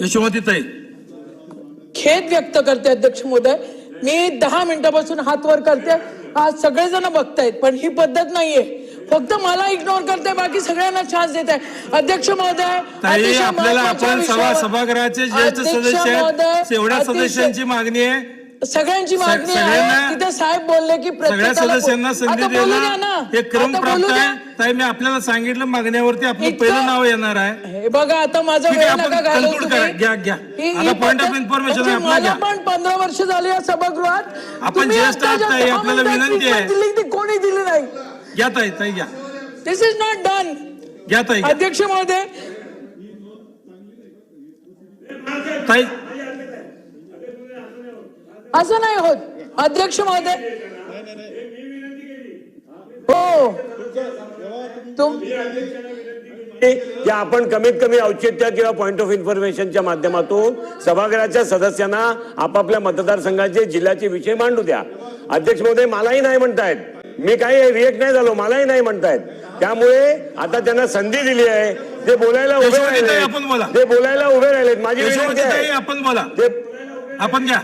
यशोमतीताई खेद व्यक्त करते अध्यक्ष महोदय. मी दहा मिनिटापासून हात वर करते. आज सगळेजण बघतायत पण ही पद्धत नाहीये. फक्त मला इग्नोर करते बाकी सगळ्यांना चान्स देत आहे अध्यक्ष महोदय आपल्याला आपण सभागृहाचे ज्येष्ठ सदस्य एवढ्या सदस्यांची मागणी आहे. सगळ्यांची मागणी आहे तिथे साहेब बोलले की सगळ्या सदस्यांना संधी द्यायला ना. हे क्रम प्राप्त. आहे ताई मी आपल्याला सांगितलं मागण्यावरती आपलं पहिलं नाव येणार आहे बघा आता माझा आहे. घ्या, घ्या. of पद्धत- information आहे, आपला. पण पंधरा वर्ष झाली या सभागृहात आपण ज्येष्ठ दहा आपल्याला विनंती आहे. कोणी दिली नाही घ्या ताई ताई घ्या दिस इज नॉट डन घ्या ताई. अध्यक्ष महोदय ताई असं नाही होत. अध्यक्ष महोदय. हो. तुम की आपण कमीत कमी औचित्य किंवा पॉइंट ऑफ इन्फॉर्मेशनच्या माध्यमातून सभागृहाच्या सदस्यांना आपापल्या मतदारसंघाचे जिल्ह्याचे विषय मांडू द्या. अध्यक्ष महोदय मलाही नाही म्हणतायत. मी काही रिएक्ट नाही झालो मलाही नाही म्हणतायत. त्यामुळे आता त्यांना संधी दिली आहे. ते बोलायला उभे राहिले. ते बोलायला उभे राहिलेत. माझी विनंती आहे. आपण बोला. ते आपण घ्या.